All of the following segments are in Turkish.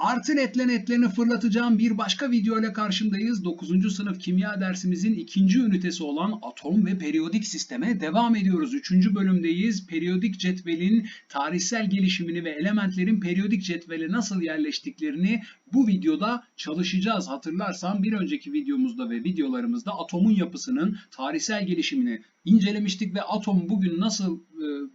Artı netle netlerini fırlatacağım bir başka video ile karşımdayız. 9. sınıf kimya dersimizin ikinci ünitesi olan atom ve periyodik sisteme devam ediyoruz. 3. bölümdeyiz. Periyodik cetvelin tarihsel gelişimini ve elementlerin periyodik cetvele nasıl yerleştiklerini bu videoda çalışacağız. Hatırlarsan bir önceki videomuzda ve videolarımızda atomun yapısının tarihsel gelişimini incelemiştik ve atom bugün nasıl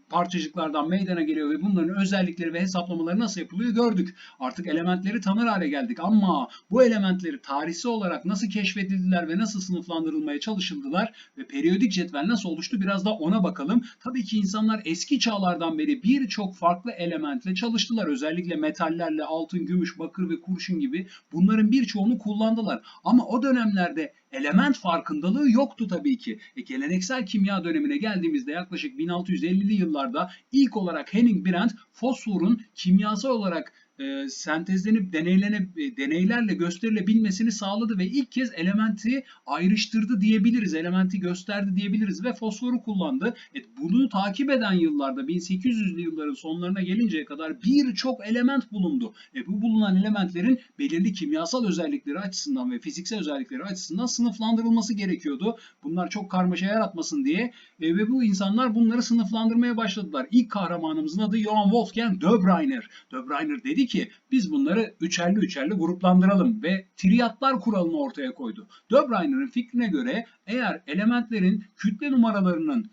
parçacıklardan meydana geliyor ve bunların özellikleri ve hesaplamaları nasıl yapılıyor gördük. Artık elementleri tanır hale geldik ama bu elementleri tarihsel olarak nasıl keşfedildiler ve nasıl sınıflandırılmaya çalışıldılar ve periyodik cetvel nasıl oluştu biraz da ona bakalım. Tabii ki insanlar eski çağlardan beri birçok farklı elementle çalıştılar. Özellikle metallerle altın, gümüş, bakır ve kurşun gibi bunların birçoğunu kullandılar. Ama o dönemlerde element farkındalığı yoktu tabii ki. E, geleneksel kimya dönemine geldiğimizde yaklaşık 1650'li yıllarda ilk olarak Henning Brand fosforun kimyasal olarak e, sentezlenip deneylenip e, deneylerle gösterilebilmesini sağladı ve ilk kez elementi ayrıştırdı diyebiliriz. Elementi gösterdi diyebiliriz ve fosforu kullandı. E, bunu takip eden yıllarda 1800'lü yılların sonlarına gelinceye kadar birçok element bulundu. E, bu bulunan elementlerin belirli kimyasal özellikleri açısından ve fiziksel özellikleri açısından sınıflandırılması gerekiyordu. Bunlar çok karmaşa yaratmasın diye e, ve bu insanlar bunları sınıflandırmaya başladılar. İlk kahramanımızın adı Johann Wolfgang Döbriner. Döbriner dedi ki biz bunları üçerli üçerli gruplandıralım ve triyatlar kuralını ortaya koydu. Döbriner'in fikrine göre eğer elementlerin kütle numaralarının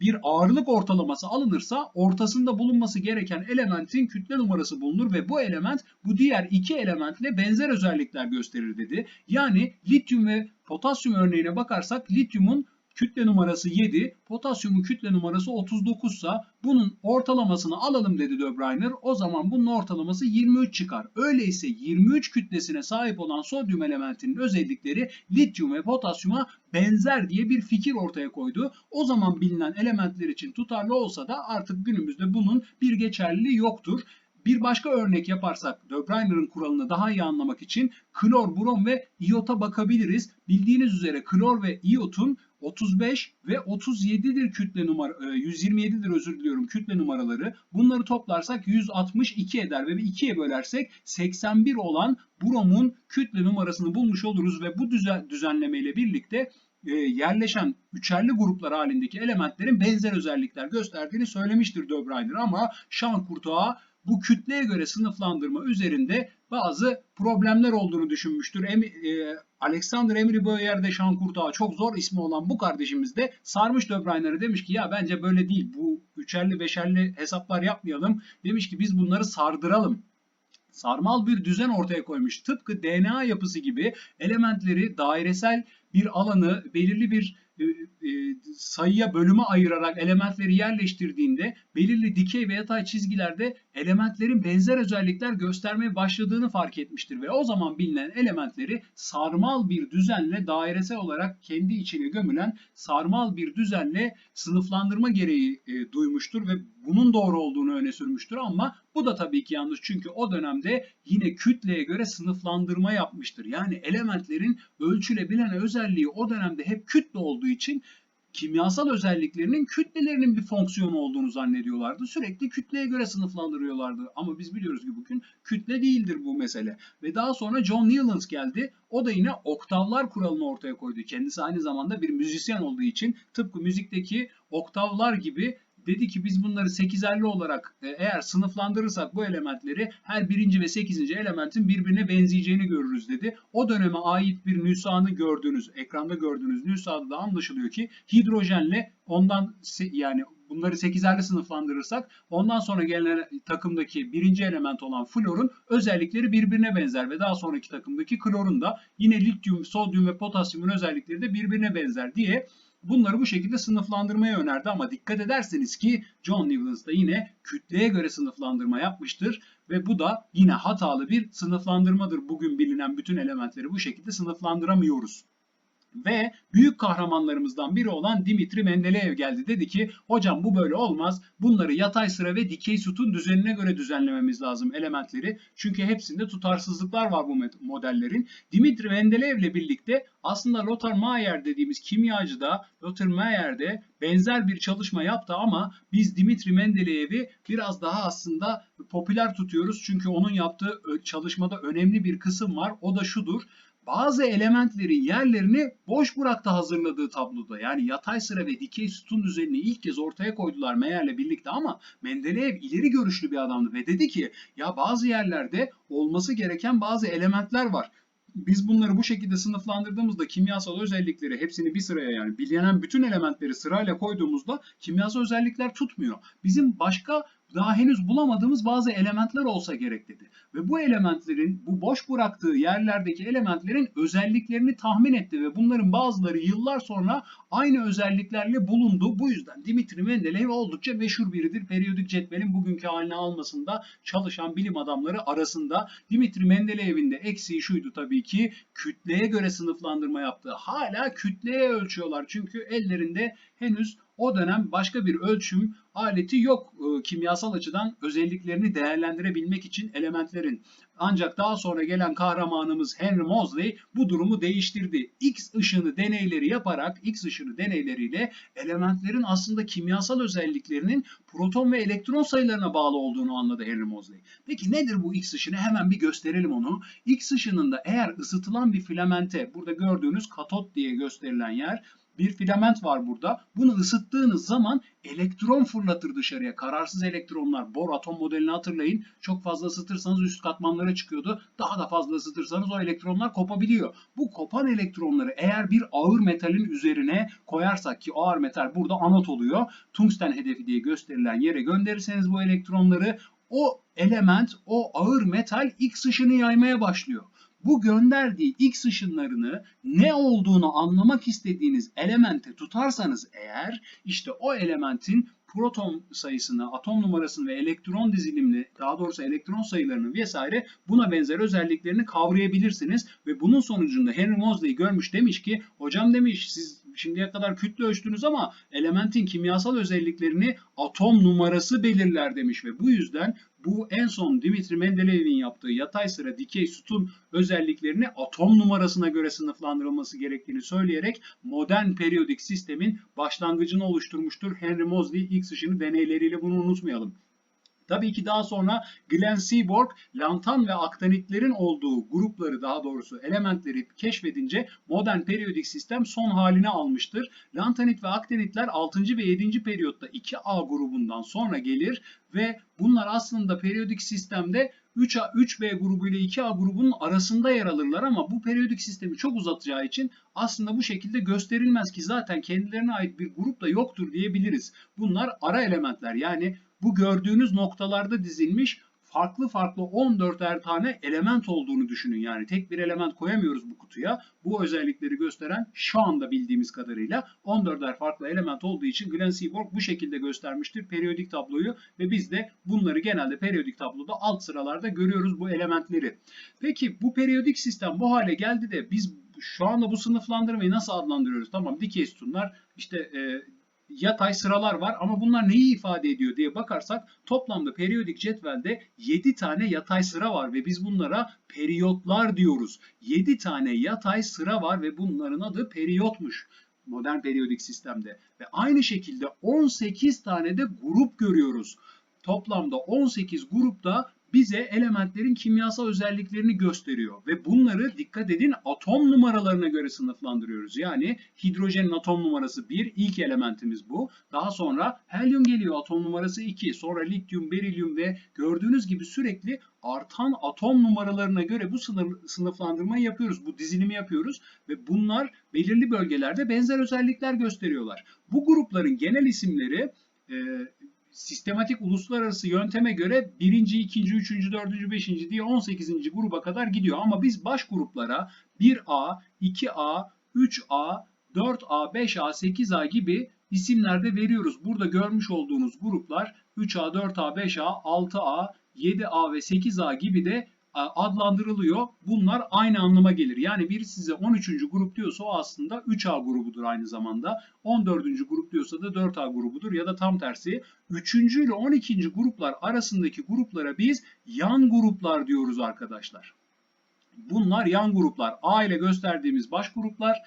bir ağırlık ortalaması alınırsa ortasında bulunması gereken elementin kütle numarası bulunur ve bu element bu diğer iki elementle benzer özellikler gösterir dedi. Yani lityum ve potasyum örneğine bakarsak lityumun kütle numarası 7, potasyumun kütle numarası 39 sa bunun ortalamasını alalım dedi Döbriner. O zaman bunun ortalaması 23 çıkar. Öyleyse 23 kütlesine sahip olan sodyum elementinin özellikleri lityum ve potasyuma benzer diye bir fikir ortaya koydu. O zaman bilinen elementler için tutarlı olsa da artık günümüzde bunun bir geçerliliği yoktur. Bir başka örnek yaparsak Döbriner'ın kuralını daha iyi anlamak için klor, brom ve iyota bakabiliriz. Bildiğiniz üzere klor ve iyotun 35 ve 37'dir kütle numara 127'dir özür diliyorum kütle numaraları. Bunları toplarsak 162 eder ve 2'ye bölersek 81 olan bromun kütle numarasını bulmuş oluruz ve bu düzenleme ile birlikte e, yerleşen üçerli gruplar halindeki elementlerin benzer özellikler gösterdiğini söylemiştir Döbriner ama Şankurtoğa bu kütleye göre sınıflandırma üzerinde bazı problemler olduğunu düşünmüştür. Em, e, Alexander Emily Boyer de Şankurtağı çok zor ismi olan bu kardeşimiz de sarmış Döbriner'ı demiş ki ya bence böyle değil bu üçerli beşerli hesaplar yapmayalım. Demiş ki biz bunları sardıralım sarmal bir düzen ortaya koymuş. Tıpkı DNA yapısı gibi elementleri dairesel bir alanı belirli bir sayıya bölüme ayırarak elementleri yerleştirdiğinde belirli dikey ve yatay çizgilerde elementlerin benzer özellikler göstermeye başladığını fark etmiştir ve o zaman bilinen elementleri sarmal bir düzenle dairesel olarak kendi içine gömülen sarmal bir düzenle sınıflandırma gereği e, duymuştur ve bunun doğru olduğunu öne sürmüştür. Ama bu da tabii ki yanlış çünkü o dönemde yine kütleye göre sınıflandırma yapmıştır. Yani elementlerin ölçülebilen özelliği o dönemde hep kütle olduğu için kimyasal özelliklerinin kütlelerinin bir fonksiyonu olduğunu zannediyorlardı. Sürekli kütleye göre sınıflandırıyorlardı. Ama biz biliyoruz ki bugün kütle değildir bu mesele. Ve daha sonra John Newlands geldi. O da yine oktavlar kuralını ortaya koydu. Kendisi aynı zamanda bir müzisyen olduğu için tıpkı müzikteki oktavlar gibi dedi ki biz bunları 8'erli olarak e, eğer sınıflandırırsak bu elementleri her birinci ve sekizinci elementin birbirine benzeyeceğini görürüz dedi. O döneme ait bir nüshanı gördüğünüz, ekranda gördüğünüz nüshada da anlaşılıyor ki hidrojenle ondan yani bunları 8'erli sınıflandırırsak ondan sonra gelen takımdaki birinci element olan florun özellikleri birbirine benzer ve daha sonraki takımdaki klorun da yine lityum, sodyum ve potasyumun özellikleri de birbirine benzer diye Bunları bu şekilde sınıflandırmaya önerdi ama dikkat ederseniz ki John Newlands da yine kütleye göre sınıflandırma yapmıştır ve bu da yine hatalı bir sınıflandırmadır. Bugün bilinen bütün elementleri bu şekilde sınıflandıramıyoruz. Ve büyük kahramanlarımızdan biri olan Dimitri Mendeleev geldi. Dedi ki hocam bu böyle olmaz. Bunları yatay sıra ve dikey sütun düzenine göre düzenlememiz lazım elementleri. Çünkü hepsinde tutarsızlıklar var bu modellerin. Dimitri Mendeleev ile birlikte aslında Lothar Mayer dediğimiz kimyacı da Lothar Mayer de benzer bir çalışma yaptı ama biz Dimitri Mendeleev'i biraz daha aslında popüler tutuyoruz. Çünkü onun yaptığı çalışmada önemli bir kısım var. O da şudur bazı elementlerin yerlerini boş bıraktı hazırladığı tabloda. Yani yatay sıra ve dikey sütun düzenini ilk kez ortaya koydular Meyer'le birlikte ama Mendeleev ileri görüşlü bir adamdı ve dedi ki ya bazı yerlerde olması gereken bazı elementler var biz bunları bu şekilde sınıflandırdığımızda kimyasal özellikleri hepsini bir sıraya yani bilinen bütün elementleri sırayla koyduğumuzda kimyasal özellikler tutmuyor. Bizim başka daha henüz bulamadığımız bazı elementler olsa gerek dedi. Ve bu elementlerin, bu boş bıraktığı yerlerdeki elementlerin özelliklerini tahmin etti ve bunların bazıları yıllar sonra aynı özelliklerle bulundu. Bu yüzden Dimitri Mendeleev oldukça meşhur biridir. Periyodik cetvelin bugünkü haline almasında çalışan bilim adamları arasında. Dimitri Mendeleev'in de eksiği şuydu tabii ki kütleye göre sınıflandırma yaptığı. Hala kütleye ölçüyorlar çünkü ellerinde henüz o dönem başka bir ölçüm aleti yok e, kimyasal açıdan özelliklerini değerlendirebilmek için elementlerin. Ancak daha sonra gelen kahramanımız Henry Moseley bu durumu değiştirdi. X ışını deneyleri yaparak X ışını deneyleriyle elementlerin aslında kimyasal özelliklerinin proton ve elektron sayılarına bağlı olduğunu anladı Henry Moseley. Peki nedir bu X ışını? Hemen bir gösterelim onu. X ışınında eğer ısıtılan bir filamente, burada gördüğünüz katot diye gösterilen yer bir filament var burada. Bunu ısıttığınız zaman elektron fırlatır dışarıya. Kararsız elektronlar. Bor atom modelini hatırlayın. Çok fazla ısıtırsanız üst katmanlara çıkıyordu. Daha da fazla ısıtırsanız o elektronlar kopabiliyor. Bu kopan elektronları eğer bir ağır metalin üzerine koyarsak ki ağır metal burada anot oluyor. Tungsten hedefi diye gösterilen yere gönderirseniz bu elektronları o element, o ağır metal X ışını yaymaya başlıyor bu gönderdiği X ışınlarını ne olduğunu anlamak istediğiniz elemente tutarsanız eğer işte o elementin proton sayısını, atom numarasını ve elektron dizilimini, daha doğrusu elektron sayılarını vesaire buna benzer özelliklerini kavrayabilirsiniz. Ve bunun sonucunda Henry Moseley görmüş demiş ki hocam demiş siz şimdiye kadar kütle ölçtünüz ama elementin kimyasal özelliklerini atom numarası belirler demiş ve bu yüzden bu en son Dimitri Mendeleev'in yaptığı yatay sıra dikey sütun özelliklerini atom numarasına göre sınıflandırılması gerektiğini söyleyerek modern periyodik sistemin başlangıcını oluşturmuştur. Henry Moseley X ışını deneyleriyle bunu unutmayalım. Tabii ki daha sonra Glenn Seaborg lantan ve aktanitlerin olduğu grupları daha doğrusu elementleri keşfedince modern periyodik sistem son haline almıştır. Lantanit ve aktanitler 6. ve 7. periyotta 2A grubundan sonra gelir ve bunlar aslında periyodik sistemde 3A, 3B grubu ile 2A grubunun arasında yer alırlar ama bu periyodik sistemi çok uzatacağı için aslında bu şekilde gösterilmez ki zaten kendilerine ait bir grup da yoktur diyebiliriz. Bunlar ara elementler yani bu gördüğünüz noktalarda dizilmiş farklı farklı 14'er tane element olduğunu düşünün. Yani tek bir element koyamıyoruz bu kutuya. Bu özellikleri gösteren şu anda bildiğimiz kadarıyla 14'er farklı element olduğu için Glenn Seaborg bu şekilde göstermiştir periyodik tabloyu ve biz de bunları genelde periyodik tabloda alt sıralarda görüyoruz bu elementleri. Peki bu periyodik sistem bu hale geldi de biz şu anda bu sınıflandırmayı nasıl adlandırıyoruz? Tamam dikey sütunlar işte e, yatay sıralar var ama bunlar neyi ifade ediyor diye bakarsak toplamda periyodik cetvelde 7 tane yatay sıra var ve biz bunlara periyotlar diyoruz. 7 tane yatay sıra var ve bunların adı periyotmuş modern periyodik sistemde. Ve aynı şekilde 18 tane de grup görüyoruz. Toplamda 18 grupta bize elementlerin kimyasal özelliklerini gösteriyor ve bunları dikkat edin atom numaralarına göre sınıflandırıyoruz. Yani hidrojenin atom numarası 1 ilk elementimiz bu. Daha sonra helyum geliyor atom numarası 2. Sonra lityum, berilyum ve gördüğünüz gibi sürekli artan atom numaralarına göre bu sınır, sınıflandırmayı yapıyoruz. Bu dizilimi yapıyoruz ve bunlar belirli bölgelerde benzer özellikler gösteriyorlar. Bu grupların genel isimleri sistematik uluslararası yönteme göre birinci, ikinci, üçüncü, dördüncü, beşinci diye 18. gruba kadar gidiyor. Ama biz baş gruplara 1A, 2A, 3A, 4A, 5A, 8A gibi isimler de veriyoruz. Burada görmüş olduğunuz gruplar 3A, 4A, 5A, 6A, 7A ve 8A gibi de adlandırılıyor. Bunlar aynı anlama gelir. Yani biri size 13. grup diyorsa o aslında 3A grubudur aynı zamanda. 14. grup diyorsa da 4A grubudur ya da tam tersi. 3. ile 12. gruplar arasındaki gruplara biz yan gruplar diyoruz arkadaşlar. Bunlar yan gruplar. A ile gösterdiğimiz baş gruplar.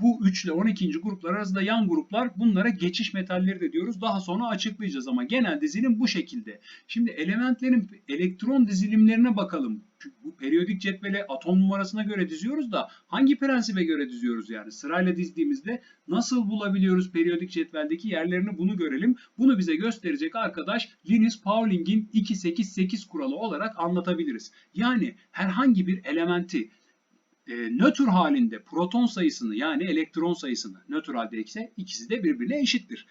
Bu 3 ile 12. gruplar arasında yan gruplar bunlara geçiş metalleri de diyoruz. Daha sonra açıklayacağız ama genel dizilim bu şekilde. Şimdi elementlerin elektron dizilimlerine bakalım. Bu periyodik cetvele atom numarasına göre diziyoruz da hangi prensibe göre diziyoruz yani? Sırayla dizdiğimizde nasıl bulabiliyoruz periyodik cetveldeki yerlerini bunu görelim. Bunu bize gösterecek arkadaş Linus Pauling'in 288 kuralı olarak anlatabiliriz. Yani herhangi bir elementi e, nötr halinde proton sayısını yani elektron sayısını nötr halde ise ikisi de birbirine eşittir.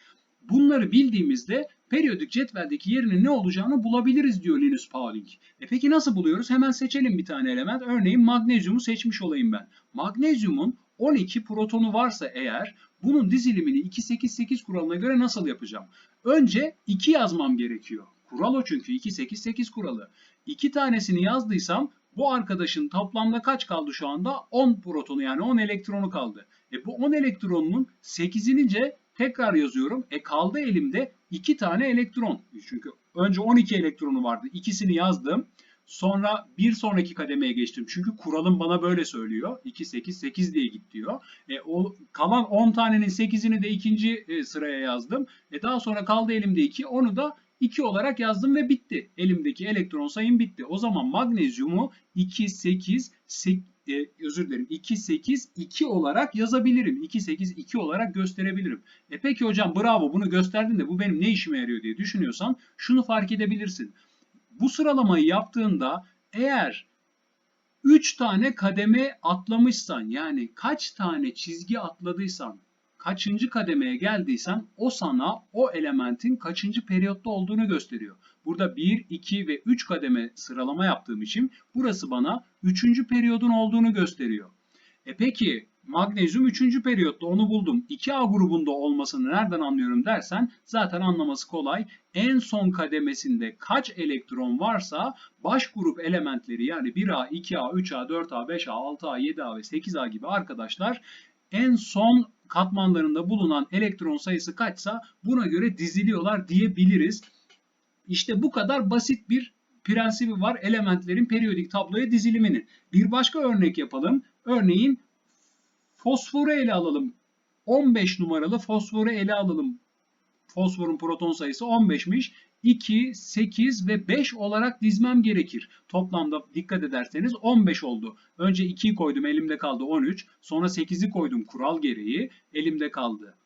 Bunları bildiğimizde periyodik cetveldeki yerinin ne olacağını bulabiliriz diyor Linus Pauling. E peki nasıl buluyoruz? Hemen seçelim bir tane element. Örneğin magnezyumu seçmiş olayım ben. Magnezyumun 12 protonu varsa eğer bunun dizilimini 288 kuralına göre nasıl yapacağım? Önce 2 yazmam gerekiyor. Kural o çünkü 288 kuralı. 2 tanesini yazdıysam bu arkadaşın toplamda kaç kaldı şu anda? 10 protonu yani 10 elektronu kaldı. E bu 10 elektronunun 8'ini tekrar yazıyorum. E kaldı elimde 2 tane elektron. Çünkü önce 12 elektronu vardı. İkisini yazdım. Sonra bir sonraki kademeye geçtim. Çünkü kuralım bana böyle söylüyor. 2, 8, 8 diye git diyor. E, o, kalan 10 tanenin 8'ini de ikinci e, sıraya yazdım. E, daha sonra kaldı elimde 2. Onu da 2 olarak yazdım ve bitti. Elimdeki elektron sayım bitti. O zaman magnezyumu 2, 8, 8 e, özür dilerim 2, 8, 2 olarak yazabilirim. 2, 8, 2 olarak gösterebilirim. E peki hocam bravo bunu gösterdin de bu benim ne işime yarıyor diye düşünüyorsan şunu fark edebilirsin. Bu sıralamayı yaptığında eğer 3 tane kademe atlamışsan yani kaç tane çizgi atladıysan kaçıncı kademeye geldiysen o sana o elementin kaçıncı periyotta olduğunu gösteriyor. Burada 1, 2 ve 3 kademe sıralama yaptığım için burası bana 3. periyodun olduğunu gösteriyor. E peki magnezyum 3. periyotta onu buldum. 2A grubunda olmasını nereden anlıyorum dersen zaten anlaması kolay. En son kademesinde kaç elektron varsa baş grup elementleri yani 1A, 2A, 3A, 4A, 5A, 6A, 7A ve 8A gibi arkadaşlar en son katmanlarında bulunan elektron sayısı kaçsa buna göre diziliyorlar diyebiliriz. İşte bu kadar basit bir prensibi var elementlerin periyodik tabloya diziliminin. Bir başka örnek yapalım. Örneğin fosforu ele alalım. 15 numaralı fosforu ele alalım. Fosforun proton sayısı 15'miş. 2, 8 ve 5 olarak dizmem gerekir. Toplamda dikkat ederseniz 15 oldu. Önce 2'yi koydum elimde kaldı 13. Sonra 8'i koydum kural gereği elimde kaldı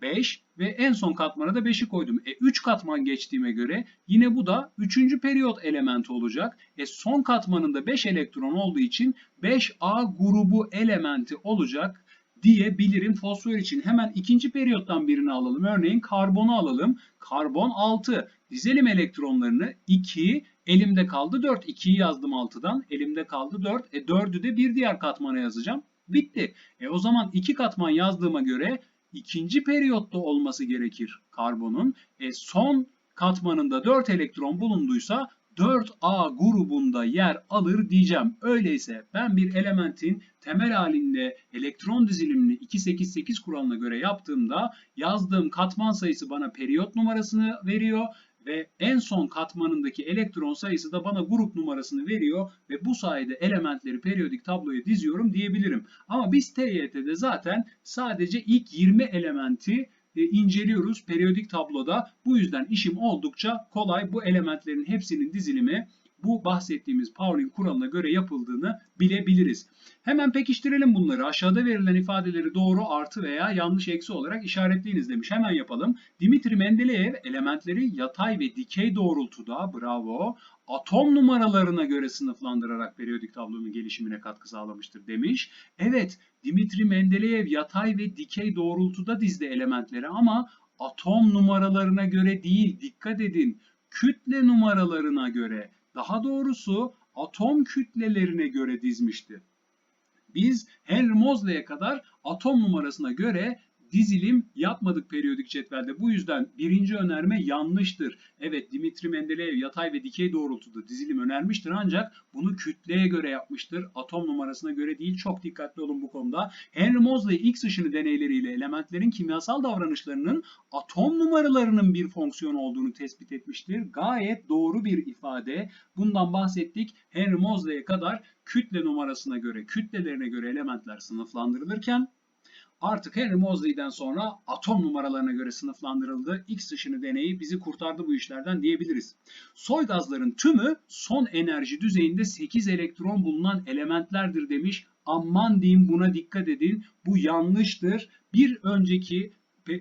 5 ve en son katmana da 5'i koydum. E 3 katman geçtiğime göre yine bu da 3. periyot elementi olacak. E son katmanında 5 elektron olduğu için 5A grubu elementi olacak diyebilirim fosfor için. Hemen ikinci periyottan birini alalım. Örneğin karbonu alalım. Karbon 6. Dizelim elektronlarını 2, elimde kaldı 4. 2'yi yazdım 6'dan. Elimde kaldı 4. E 4'ü de bir diğer katmana yazacağım. Bitti. E o zaman 2 katman yazdığıma göre ikinci periyotta olması gerekir karbonun. E son katmanında 4 elektron bulunduysa 4A grubunda yer alır diyeceğim. Öyleyse ben bir elementin temel halinde elektron dizilimini 288 kuralına göre yaptığımda yazdığım katman sayısı bana periyot numarasını veriyor ve en son katmanındaki elektron sayısı da bana grup numarasını veriyor ve bu sayede elementleri periyodik tabloya diziyorum diyebilirim. Ama biz TYT'de zaten sadece ilk 20 elementi inceliyoruz periyodik tabloda. Bu yüzden işim oldukça kolay. Bu elementlerin hepsinin dizilimi bu bahsettiğimiz Pauling kuralına göre yapıldığını bilebiliriz. Hemen pekiştirelim bunları. Aşağıda verilen ifadeleri doğru artı veya yanlış eksi olarak işaretleyiniz demiş. Hemen yapalım. Dimitri Mendeleev elementleri yatay ve dikey doğrultuda bravo atom numaralarına göre sınıflandırarak periyodik tablonun gelişimine katkı sağlamıştır demiş. Evet Dimitri Mendeleev yatay ve dikey doğrultuda dizdi elementleri ama atom numaralarına göre değil dikkat edin kütle numaralarına göre daha doğrusu atom kütlelerine göre dizmişti. Biz Henry Moseley'e kadar atom numarasına göre dizilim yapmadık periyodik cetvelde. Bu yüzden birinci önerme yanlıştır. Evet Dimitri Mendeleev yatay ve dikey doğrultuda dizilim önermiştir ancak bunu kütleye göre yapmıştır. Atom numarasına göre değil. Çok dikkatli olun bu konuda. Henry Moseley X ışını deneyleriyle elementlerin kimyasal davranışlarının atom numaralarının bir fonksiyon olduğunu tespit etmiştir. Gayet doğru bir ifade. Bundan bahsettik. Henry Moseley'e kadar kütle numarasına göre, kütlelerine göre elementler sınıflandırılırken Artık Henry Moseley'den sonra atom numaralarına göre sınıflandırıldı. X ışını deneyi bizi kurtardı bu işlerden diyebiliriz. Soy gazların tümü son enerji düzeyinde 8 elektron bulunan elementlerdir demiş. Aman diyeyim buna dikkat edin. Bu yanlıştır. Bir önceki e,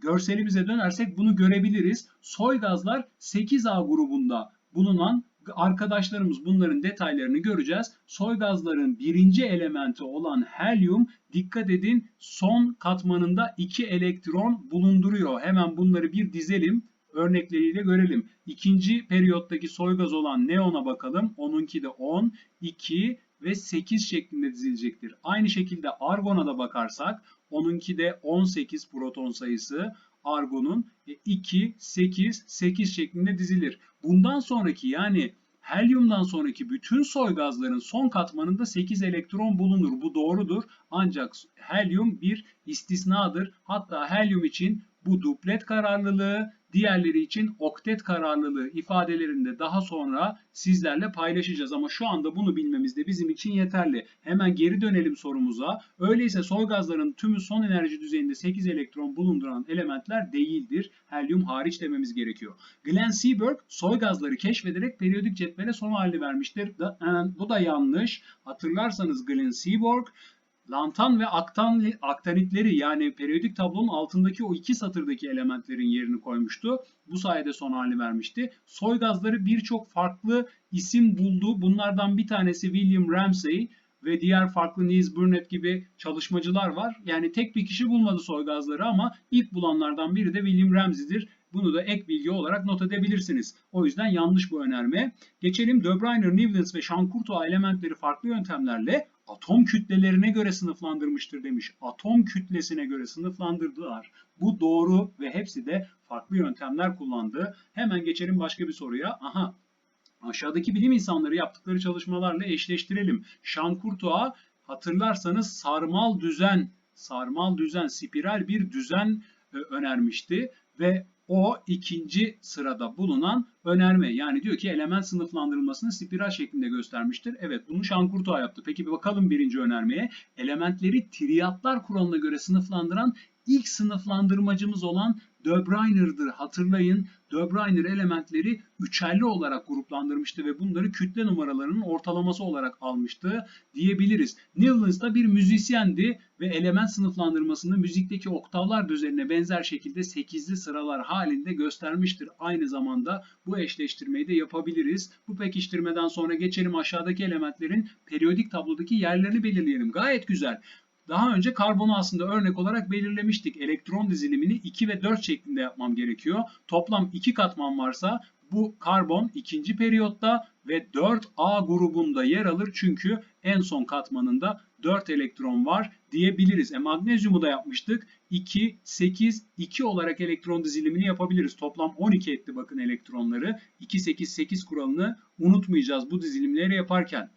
görselimize dönersek bunu görebiliriz. Soy gazlar 8A grubunda bulunan arkadaşlarımız bunların detaylarını göreceğiz. Soy gazların birinci elementi olan helyum dikkat edin son katmanında 2 elektron bulunduruyor. Hemen bunları bir dizelim örnekleriyle görelim. İkinci periyottaki soy gaz olan neona bakalım. Onunki de 10, 2 ve 8 şeklinde dizilecektir. Aynı şekilde argona da bakarsak onunki de 18 proton sayısı argonun 2, 8, 8 şeklinde dizilir. Bundan sonraki yani helyumdan sonraki bütün soy gazların son katmanında 8 elektron bulunur. Bu doğrudur. Ancak helyum bir istisnadır. Hatta helyum için bu duplet kararlılığı diğerleri için oktet kararlılığı ifadelerinde daha sonra sizlerle paylaşacağız. Ama şu anda bunu bilmemiz de bizim için yeterli. Hemen geri dönelim sorumuza. Öyleyse soy gazların tümü son enerji düzeyinde 8 elektron bulunduran elementler değildir. Helyum hariç dememiz gerekiyor. Glenn Seaborg soy gazları keşfederek periyodik cetvele son halini vermiştir. Bu da yanlış. Hatırlarsanız Glenn Seaborg lantan ve aktan, aktanitleri yani periyodik tablonun altındaki o iki satırdaki elementlerin yerini koymuştu. Bu sayede son halini vermişti. Soy gazları birçok farklı isim buldu. Bunlardan bir tanesi William Ramsay ve diğer farklı Niels Burnett gibi çalışmacılar var. Yani tek bir kişi bulmadı soy gazları ama ilk bulanlardan biri de William Ramsay'dir. Bunu da ek bilgi olarak not edebilirsiniz. O yüzden yanlış bu önerme. Geçelim De Bruyner, Newlands ve Şankurtoa elementleri farklı yöntemlerle atom kütlelerine göre sınıflandırmıştır demiş. Atom kütlesine göre sınıflandırdılar. Bu doğru ve hepsi de farklı yöntemler kullandı. Hemen geçelim başka bir soruya. Aha aşağıdaki bilim insanları yaptıkları çalışmalarla eşleştirelim. Şankurtoa hatırlarsanız sarmal düzen, sarmal düzen, spiral bir düzen e, önermişti ve o ikinci sırada bulunan önerme. Yani diyor ki element sınıflandırılmasını spiral şeklinde göstermiştir. Evet bunu Şankurtoğa yaptı. Peki bir bakalım birinci önermeye. Elementleri triyatlar kuralına göre sınıflandıran ilk sınıflandırmacımız olan De. Hatırlayın De elementleri üçerli olarak gruplandırmıştı ve bunları kütle numaralarının ortalaması olarak almıştı diyebiliriz. Newlands da bir müzisyendi ve element sınıflandırmasını müzikteki oktavlar düzenine benzer şekilde 8'li sıralar halinde göstermiştir. Aynı zamanda bu eşleştirmeyi de yapabiliriz. Bu pekiştirmeden sonra geçelim aşağıdaki elementlerin periyodik tablodaki yerlerini belirleyelim. Gayet güzel. Daha önce karbonu aslında örnek olarak belirlemiştik. Elektron dizilimini 2 ve 4 şeklinde yapmam gerekiyor. Toplam 2 katman varsa bu karbon ikinci periyotta ve 4A grubunda yer alır. Çünkü en son katmanında 4 elektron var diyebiliriz. E, magnezyumu da yapmıştık. 2, 8, 2 olarak elektron dizilimini yapabiliriz. Toplam 12 etti bakın elektronları. 2, 8, 8 kuralını unutmayacağız bu dizilimleri yaparken.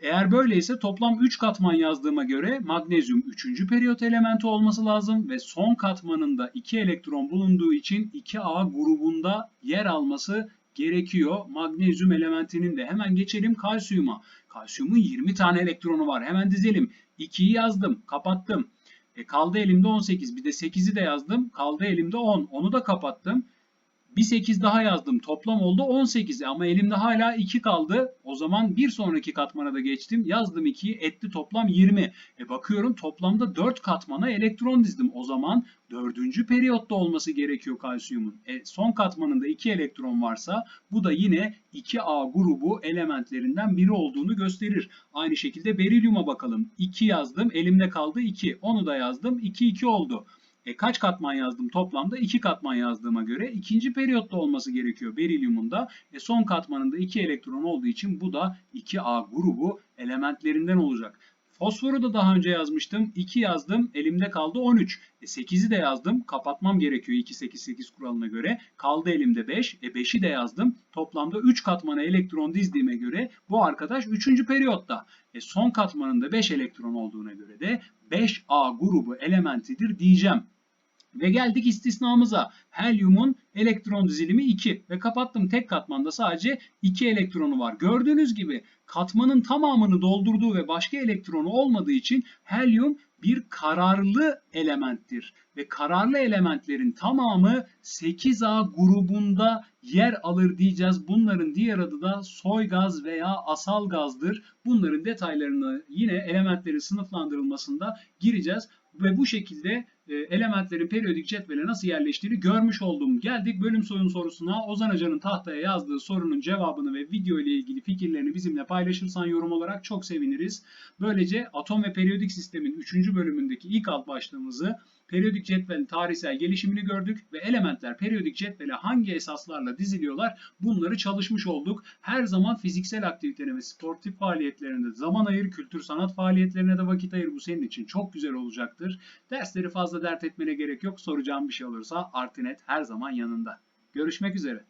Eğer böyleyse toplam 3 katman yazdığıma göre magnezyum 3. periyot elementi olması lazım ve son katmanında 2 elektron bulunduğu için 2A grubunda yer alması gerekiyor. Magnezyum elementinin de hemen geçelim kalsiyuma. Kalsiyumun 20 tane elektronu var. Hemen dizelim. 2'yi yazdım, kapattım. E kaldı elimde 18. Bir de 8'i de yazdım. Kaldı elimde 10. Onu da kapattım. Bir 8 daha yazdım. Toplam oldu 18 ama elimde hala 2 kaldı. O zaman bir sonraki katmana da geçtim. Yazdım 2'yi etti toplam 20. E bakıyorum toplamda 4 katmana elektron dizdim. O zaman 4. periyotta olması gerekiyor kalsiyumun. E, son katmanında 2 elektron varsa bu da yine 2A grubu elementlerinden biri olduğunu gösterir. Aynı şekilde berilyuma bakalım. 2 yazdım elimde kaldı 2. Onu da yazdım 2 2 oldu. E kaç katman yazdım toplamda? 2 katman yazdığıma göre ikinci periyotta olması gerekiyor berilyumun da. E son katmanında 2 elektron olduğu için bu da 2A grubu elementlerinden olacak. Fosforu da daha önce yazmıştım. 2 yazdım. Elimde kaldı 13. E 8'i de yazdım. Kapatmam gerekiyor 2-8-8 kuralına göre. Kaldı elimde 5. E 5'i de yazdım. Toplamda 3 katmana elektron dizdiğime göre bu arkadaş 3. periyotta. E son katmanında 5 elektron olduğuna göre de 5A grubu elementidir diyeceğim. Ve geldik istisnamıza. Helyumun elektron dizilimi 2 ve kapattım tek katmanda sadece 2 elektronu var. Gördüğünüz gibi katmanın tamamını doldurduğu ve başka elektronu olmadığı için helyum bir kararlı elementtir. Ve kararlı elementlerin tamamı 8A grubunda yer alır diyeceğiz. Bunların diğer adı da soy gaz veya asal gazdır. Bunların detaylarını yine elementlerin sınıflandırılmasında gireceğiz. Ve bu şekilde e, elementlerin periyodik cetvele nasıl yerleştiğini görmüş oldum. Geldik bölüm soyun sorusuna. Ozan Hoca'nın tahtaya yazdığı sorunun cevabını ve video ile ilgili fikirlerini bizimle paylaşırsan yorum olarak çok seviniriz. Böylece atom ve periyodik sistemin 3. bölümündeki ilk alt başlığımızı periyodik cetvelin tarihsel gelişimini gördük ve elementler periyodik cetvele hangi esaslarla diziliyorlar bunları çalışmış olduk. Her zaman fiziksel aktivitelerine ve sportif faaliyetlerine zaman ayır, kültür sanat faaliyetlerine de vakit ayır. Bu senin için çok güzel olacaktır. Dersleri fazla dert etmene gerek yok. Soracağım bir şey olursa Artinet her zaman yanında. Görüşmek üzere.